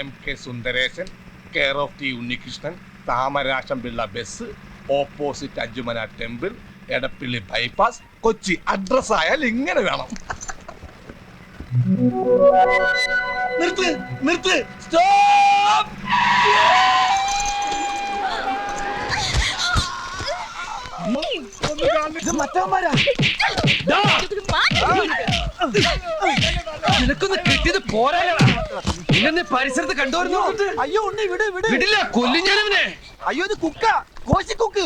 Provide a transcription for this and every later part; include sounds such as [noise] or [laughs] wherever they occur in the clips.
M K Sundaresan care of T Unnikrishnan Thamarasam Pillai bus opposite Anjumana temple Edappally bypass Kochi address ആയാൽ ഇങ്ങനെ വേണം. നിർത്ത് നിർത്ത്. Stop ഇത് മറ്റവന്മാരാ? നിനക്കൊന്ന് കിട്ടിയത് പോരായടാ ഇന്നെ പരിസരത്ത് കണ്ടുവരുന്നു. അയ്യോ ഉണ്ട് ഇവിടെ ഇവിടെ വിടില്ല കൊല്ലും ഞാനവനെ അയ്യോ ഇത് കുക്ക കോശി കുക്ക്.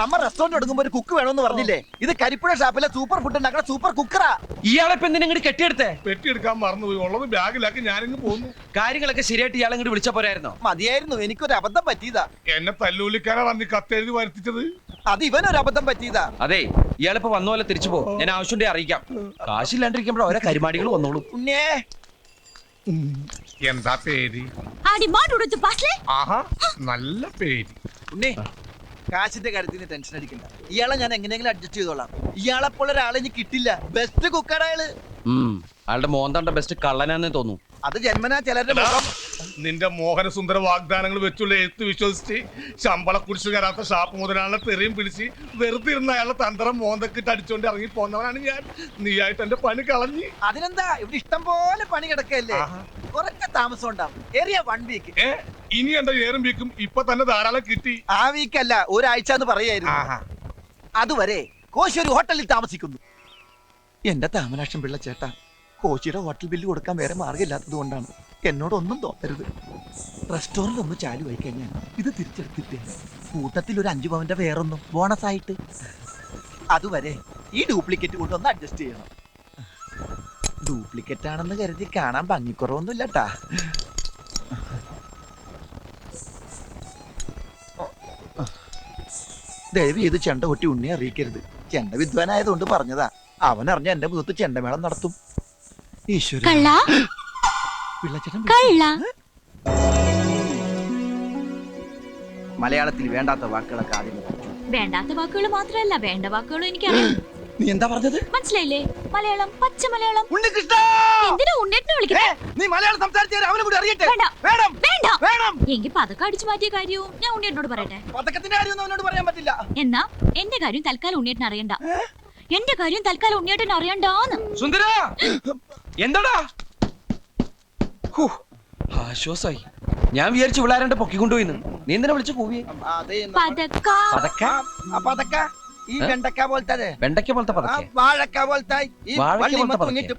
നമ്മ റെസ്റ്റോറന്റ് എടുക്കുമ്പോ ഒരു കുക്ക് വേണമെന്ന് പറഞ്ഞില്ലേ? ഇത് കരിപ്പുഴ ഷാപ്പിലെ സൂപ്പർ ഫുഡ് ഉണ്ടാക്കുന്ന സൂപ്പർ കുക്കറാ ഇയാളെ ഇപ്പൊ എന്തിനാ ഇങ്ങോട്ട് കെട്ടിയെടുത്തേ? പെട്ടിയെടുക്കാൻ മറന്നുപോയി. ഉള്ളത് ബാഗിലാക്കി ഞാനിങ്ങ് പോന്നു. കാര്യങ്ങളൊക്കെ ശരിയായിട്ട് ഇയാളെ ഇങ്ങോട്ട് വിളിച്ച പോരായിരുന്നോ? മതിയായിരുന്നു എനിക്കൊരു അബദ്ധം പറ്റിയതാ. എന്നെ തല്ലൂലിക്കാനാണ് ഈ കത്തെഴുതി വരുത്തിച്ചത്. അത് ഇവനൊരു അബദ്ധം പറ്റിയതാ. അതെ ഇയാളിപ്പോ വന്ന പോലെ തിരിച്ചു പോ. ഞാൻ ആവശ്യമുണ്ടെ അറിയിക്കാം. കാശില്ലാണ്ടിരിക്കുമ്പോ ഓരോ കരിമാടികൾ വന്നോളൂ. ഉണ്ണേ എന്താ പേര്? ആഹാ നല്ല പേര്. ഉണ്ണേ. കാശിന്റെ കാര്യത്തിന് ടെൻഷൻ അടിക്കണ്ട. ഇയാളെ ഞാൻ എങ്ങനെയെങ്കിലും അഡ്ജസ്റ്റ് ചെയ്തോളാം. ഇയാളെ പോലെ ഒരാളെ ഇനി കിട്ടില്ല. ബെസ്റ്റ് കുക്കറാ അയാൾ അയാളുടെ മോന്താണ്ട ബെസ്റ്റ് കള്ളനാന്നേ തോന്നുന്നു. അത് ജന്മനാ ചിലരുടെ നിന്റെ മോഹനസുന്ദര വാഗ്ദാനങ്ങൾ വെച്ചുള്ള എഴുത്ത് വിശ്വസിച്ച് ശമ്പള കുടിച്ചു കയറാത്ത ഷാപ്പ് മുതലാളിനെ തെറിയും പിടിച്ച് വെറുതെ ഇരുന്ന അയാളെ തന്ത്രം മോന്തക്കിട്ട് അടിച്ചോണ്ട് ഇറങ്ങി പോന്നവനാണ് ഞാൻ. നീയായിട്ട് എന്റെ പണി കളഞ്ഞ്. അതിനെന്താ? ഇവിടെ ഇഷ്ടം പോലെ പണി കിടക്കല്ലേ. കുറച്ച് താമസം ഉണ്ടാവും. ഏറിയ വൺ വീക്ക് ഇനി എന്താ ഏറും വീക്കും ഇപ്പൊ തന്നെ ധാരാളം കിട്ടി. ആ വീക്കല്ല ഒരാഴ്ച എന്ന് പറയായിരുന്നു. അതുവരെ കോശി ഒരു ഹോട്ടലിൽ താമസിക്കുന്നു. എന്റെ താമരാക്ഷം പിള്ള ചേട്ടാ കോശിയുടെ ഹോട്ടൽ ബില്ല് കൊടുക്കാൻ വേറെ മാർഗമില്ലാത്തത് കൊണ്ടാണ്. എന്നോടൊന്നും തോന്നരുത്. റെസ്റ്റോറന്റ് ഒന്ന് ചാലു ആയി കഴിഞ്ഞാൽ ഇത് തിരിച്ചെടുത്തിട്ടേ. കൂട്ടത്തിൽ ഒരു അഞ്ചു പവന്റെ വേറൊന്നും. ബോണസ് ആയിട്ട് അതുവരെ ഈ ഡ്യൂപ്ലിക്കേറ്റ് കൊണ്ടൊന്ന് അഡ്ജസ്റ്റ് ചെയ്യണം. ഡ്യൂപ്ലിക്കേറ്റ് ആണെന്ന് കരുതി കാണാൻ ഭംഗിക്കുറവൊന്നും ഇല്ലട്ടാ ദയവ് ചെയ്ത് ചെണ്ട കൊട്ടി ഉണ്ണി അറിയിക്കരുത്. ചെണ്ട വിദ്വാനായതുകൊണ്ട് പറഞ്ഞതാ. അവൻ അറിഞ്ഞ എന്റെ മുഖത്ത് ചെണ്ടമേളം നടത്തും. കള്ള? കള്ള? മലയാളത്തിൽ വേണ്ടാത്ത വാക്കുകളൊക്കെ ആദ്യം വേണ്ടാത്ത വാക്കുകൾ മാത്രമല്ല വേണ്ട വാക്കുകളും എനിക്കറിയാം. നീ എന്താ പറഞ്ഞത്? മനസ്സിലായില്ലേ? മലയാളം പച്ച മലയാളം. എന്തിനാ വിളിക്കുന്നത് നീ മലയാളം സംസാരിച്ചാൽ അവനെ കൂടി അറിയട്ടെ. വേണ്ട. വേണം. വേണ്ട. വേണം. എങ്കിൽ പതക്കം അടിച്ചു മാറ്റിയ കാര്യവും ഞാൻ ഉണ്ണിയേട്ടനോട് പറയട്ടെ. പതക്കത്തിന്റെ കാര്യം അവനോട് പറയാൻ പറ്റില്ല. എന്നാ എന്റെ കാര്യം തൽക്കാലം ഉണ്ണിയേട്ടൻ അറിയണ്ട. എന്റെ കാര്യം തൽക്കാലം ഉണ്ണിയേട്ടൻ അറിയണ്ടാന്ന്. സുന്ദര! എന്താടാ? ഹൂ, ആശ്വാസായി. ഞാൻ വിചാരിച്ചു വിളാരണ്ട് പൊക്കിക്കൊണ്ടുപോയി നീ എന്തിനാ വിളിച്ചു കൂവിയെ? ഈ ഏ? വെണ്ടക്ക പോലത്തെ വെണ്ടയ്ക്ക പോലത്തെ വാഴക്ക പോലത്തെ.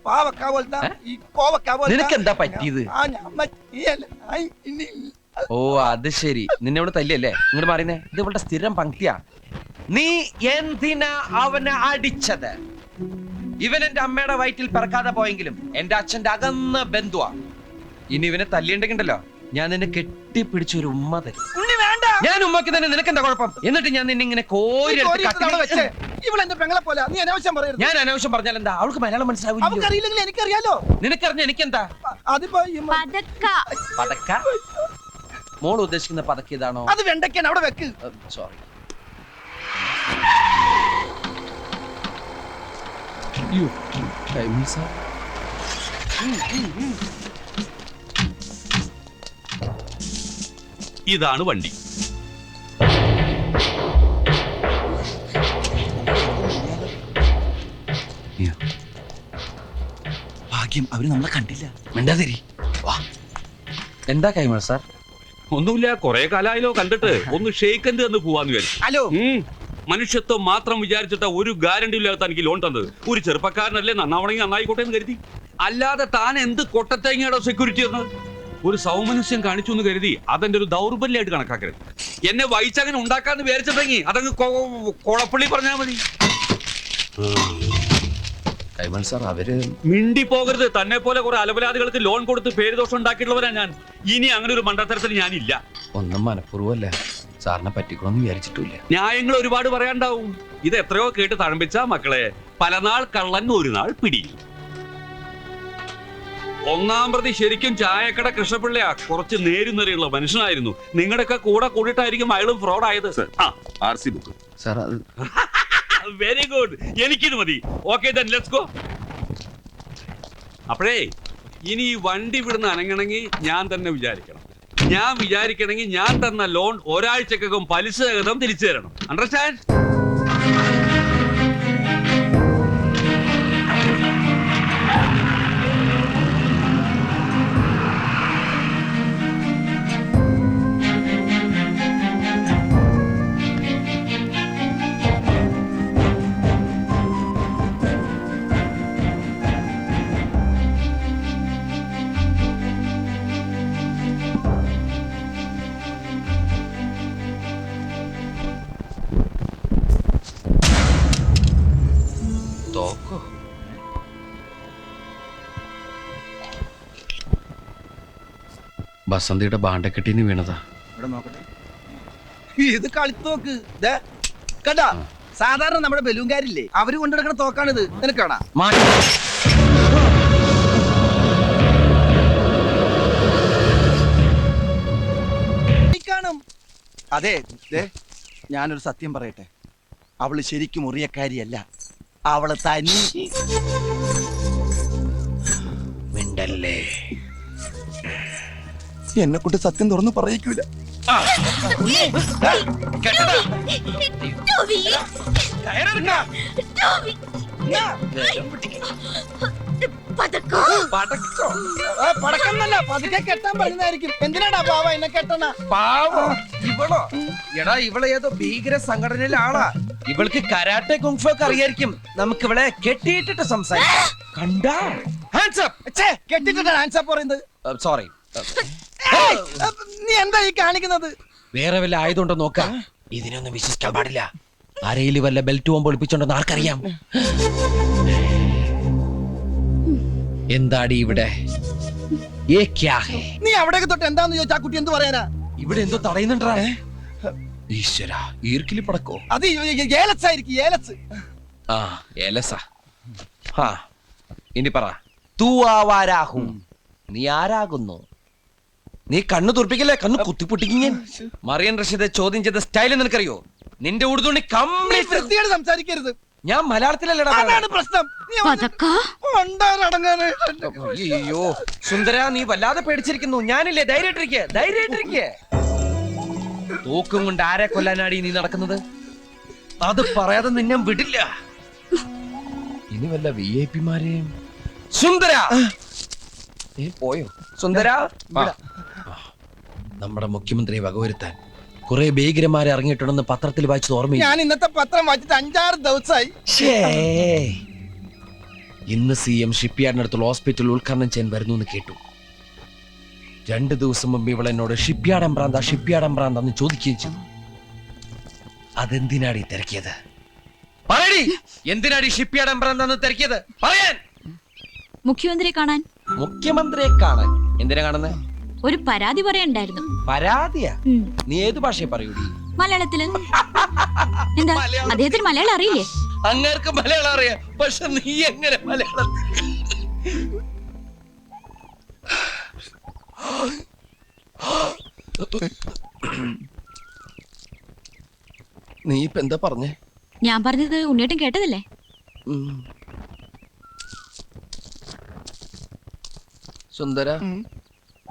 പാവക്ക പോലത്തെ ഏ? ഈ കോവക്ക പോലത്തെ. നിനക്ക് എന്താ പറ്റിയത് ഓ അത് ശരി. നിന്നെ ഇവിടെ തല്ലിയല്ലേ? ഇങ്ങോട്ട് മാറിയേ ഇത് ഇവളുടെ സ്ഥിരം പങ്ക്തിയാ. നീ എന്തിനാ അവനെ അടിച്ചത്? ഇവൻ എന്റെ അമ്മയുടെ വയറ്റിൽ പിറക്കാതെ പോയെങ്കിലും എന്റെ അച്ഛന്റെ അകന്ന ബന്ധുവാ. ഇനി ഇവനെ തല്ലിയുണ്ടെങ്കിണ്ടല്ലോ ഞാൻ നിന്നെ കെട്ടിപ്പിടിച്ച ഒരു ഉമ്മ തരും. ഞാൻ ഉമ്മക്ക് തന്നെ നിനക്ക് എന്താ കുഴപ്പം? എന്നിട്ട് ഞാൻ നിന്നെ ഇങ്ങനെ കോരി കോരിയെടുത്ത് അവിടെ വെച്ച്. കട്ടിലിൽ- ഇവളെന്റെ പെങ്ങളെ പോലെ. നീ അനാവശ്യം പറയരുത്. ഞാൻ അനാവശ്യം പറഞ്ഞാൽ എന്താ? അവൾക്ക് മലയാളം മനസ്സിലാവില്ല എനിക്കറിയാലോ. നിനക്കറിഞ്ഞ എനിക്കെന്താ? പതക്ക. പതക്ക? മോൾ ഉദ്ദേശിക്കുന്ന പതക്ക ഇതാണോ അത് വെണ്ടക്കാണ് അവിടെ വെക്ക്. സോറി ഇതാണ് വണ്ടി. ഭാഗ്യം അവർ നമ്മളെ കണ്ടില്ല. മിണ്ടാതിരി. എന്താ കൈമൾ സാർ? ഒന്നുമില്ല കൊറേ കാലായാലോ കണ്ടിട്ട്. ഒന്ന് ഷെയ്ക്കൻഡ് എന്ന് പോവാന്ന് വിചാരിച്ചു. ഹലോ. മനുഷ്യത്വം മാത്രം വിചാരിച്ചിട്ട ഒരു ഗ്യാരണ്ടി ഇല്ലാത്ത എനിക്ക് ലോൺ തന്നത്. ഒരു ചെറുപ്പക്കാരനല്ലേ നന്നാവണമെങ്കിൽ നന്നായിക്കോട്ടെ എന്ന് കരുതി. അല്ലാതെ താൻ എന്ത് കൊട്ടത്തേങ്ങയുടെ സെക്യൂരിറ്റി എന്നത് ഒരു സൗമനുഷ്യം കാണിച്ചു എന്ന് കരുതി അതെന്റെ ഒരു ദൗർബല്യമായിട്ട് കണക്കാക്കരുത്. എന്നെ വൈച്ചങ്ങനെ ഉണ്ടാക്കാന്ന് വിചാരിച്ചിട്ടെങ്കിൽ അതങ്ങ് കൊളപ്പള്ളി പറഞ്ഞാൽ മതി. കൈമൺ സാർ അവർ മിണ്ടി പോകരുത് തന്നെ പോലെ കുറെ അലപരാധികൾക്ക് ലോൺ കൊടുത്ത് പേര് ദോഷം ഉണ്ടാക്കിയിട്ടുള്ളവരാ ഞാൻ. ഇനി അങ്ങനെ ഒരു മണ്ടത്തരത്തിൽ ഞാനില്ല. ഒന്നും മനഃപൂർവമല്ല. സാറിനെ പറ്റിക്കണമെന്ന് വിചാരിച്ചിട്ടില്ല ന്യായങ്ങൾ ഒരുപാട് പറയാണ്ടാവും ഇത് എത്രയോ കേട്ട് തഴമ്പിച്ച മക്കളെ പലനാൾ കള്ളൻ ഒരു നാൾ പിടി ഒന്നാം പ്രതി ശരിക്കും ചായക്കട കൃഷ്ണപിള്ളയാ. കുറച്ച് നേരുന്നറിയുള്ള മനുഷ്യനായിരുന്നു. നിങ്ങളുടെയൊക്കെ കൂടെ കൂടിയിട്ടായിരിക്കും അയാളും ഫ്രോഡ് ആയത്. ആ. ആർ സി ബുക്ക് സാർ അത് [laughs] വെരി ഗുഡ് എനിക്കിത് മതി. ഓക്കെ ദെൻ ലെറ്റ്സ് ഗോ അപ്പോഴേ ഇനി ഈ വണ്ടി ഇവിടുന്ന് അനങ്ങണമെങ്കിൽ ഞാൻ തന്നെ വിചാരിക്കണം. ഞാൻ വിചാരിക്കണമെങ്കിൽ ഞാൻ തന്ന ലോൺ ഒരാഴ്ചക്കകം പലിശ സഹിതം തിരിച്ചു തരണം അണ്ടർസ്റ്റാൻഡ് ബസന്തിയുടെ ബാണ്ടക്കെട്ടിന്ന് വീണതാ. ഇവിടെ നോക്കട്ടെ. ഇത് കളിത്തോക്ക് കണ്ടാ? സാധാരണ നമ്മുടെ ബലൂൺകാരില്ലേ അവർ കൊണ്ടുനടക്കണ തോക്കാണിത്. നിനക്ക് കാണാ. കാണും. അതെ ഞാനൊരു സത്യം പറയട്ടെ. അവൾ ശരിക്കും മുറിയക്കാരിയല്ല അവൾ തനി. മിണ്ടല്ലേ? എന്നെ കൊണ്ട് സത്യം തുറന്ന് പറയിക്കൂല. Toby, Toby. പതക്കോ. പടക്കന്നല്ല പതുക്കെ. കെട്ടാൻ എന്തിനാടാ പാവ എന്നെ കെട്ടണ? പാവോ. ഇവളോ? എടാ ഇവളെ ഏതോ ഭീകര സംഘടനയിലാളാ ഇവൾക്ക് കരാട്ടെ കുങ്ഫു ഒക്കെ അറിയായിരിക്കും. നമുക്ക് ഇവളെ കെട്ടിയിട്ടിട്ട് സംസാരിക്കാം. കണ്ടാ? ഹാൻഡ്സ് ഛേ, കെട്ടിട്ടാ ആൻസർ പറയുന്നത്. അപ്പ് സോറി ഏയ്, അപ്പ് നീ എന്താ ഈ കാണിക്കുന്നത്? വേറെ വല്ല ആയതുകൊണ്ടോ നോക്ക? ഇതിനൊന്നും വിശ്വസിക്കാൻ പാടില്ല. അരയിൽ വല്ല ബെൽറ്റ് പോകുമ്പോൾ ഒളിപ്പിച്ചോണ്ടെന്ന് ആർക്കറിയാം. എന്താടി ഇവിടെ? നീ അവിടേക്ക് തൊട്ട് എന്താന്ന് ചോദിച്ചാ കുട്ടി എന്ത് പറയാനാ? ഇവിടെ എന്തോ തടയുന്നുണ്ടാ ഈശ്വര ഈർക്കിലി പടക്കോ? അത് ഏലസ് ആ ഏലസ ഹാ ഇനി പറ. തൂ ആവാരാഹും നീ ആരാകുന്നു? നീ കണ്ണു തുറപ്പിക്കല്ലേ? കണ്ണു കുത്തിപ്പൊട്ടിക്കാൻ മറിയൻ റഷീദ് ചോദ്യം ചെയ്ത സ്റ്റൈൽ നിനക്കറിയോ? നിന്റെ ഉടുതുണി നീ കംപ്ലീറ്റ് സംസാരിക്കരുത്. ഞാൻ മലയാളത്തിലല്ലടാ അതാണ് പ്രശ്നം. അയ്യോ സുന്ദര നീ വല്ലാതെ പേടിച്ചിരിക്കുന്നു. ഞാനില്ലേ ധൈര്യമായിട്ടിരിക്കെ ധൈര്യമായിട്ടിരിക്കെ. തോക്കും കൊണ്ട് ആരെ കൊല്ലാനാടി നീ നടക്കുന്നത്? അത് പറയാതെ നിന്നെ വിടില്ല. ഇനി വല്ല വി ഐ പിമാരെയും സുന്ദര! പോയോ? സുന്ദര. നമ്മുടെ മുഖ്യമന്ത്രിയെ വകവരുത്താൻ. കുറെ ഭീകരന്മാരെ ഇറങ്ങിയിട്ടുണ്ടെന്ന് പത്രത്തിൽ വായിച്ചത് ഓർമ്മ ഞാൻ ഇന്നത്തെ പത്രം വായിച്ചിട്ട് അഞ്ചാറ് ദിവസമായി. ഇന്ന് സി എം ഷിപ്പ്യാർഡിനടുത്തുള്ള ഹോസ്പിറ്റൽ ഉദ്ഘാടനം ചെയ്യാൻ വരുന്നു എന്ന് കേട്ടു. രണ്ട് ദിവസം മുമ്പ് ഇവൾ എന്നോട് ഷിപ്പ്യാർഡ് എംബ്രാന്ത ഷിപ്പ്യാർഡ് എംബ്രാന്ത എന്ന് ചോദിക്കുകയും ചെയ്തു. അതെന്തിനാടി തിരക്കിയത്? പറയടി എന്തിനാടി ഷിപ്പ്യാർഡ് എംബ്രാന്ത എന്ന് തിരക്കിയത്? പറയാൻ. മുഖ്യമന്ത്രിയെ കാണാൻ. മുഖ്യമന്ത്രിയെ കാണാൻ. എന്തിനാ കാണുന്നത് ഒരു പരാതി പറയണ്ടായിരുന്നു. പരാതിയാ? ഉം. നീ ഏത് ഭാഷയെ പറയൂടി? മലയാളത്തിൽ. [laughs] എന്താ? അദ്ദേഹത്തിന് മലയാളം അറിയില്ലേ? അങ്ങേർക്ക് മലയാളം അറിയാം. പക്ഷെ നീ എങ്ങനെ മലയാളം? [gasps] നീ ഇപ്പൊ എന്താ പറഞ്ഞേ? ഞാൻ പറഞ്ഞത് ഉണ്ണിയേട്ടൻ കേട്ടതല്ലേ? ഉം. സുന്ദര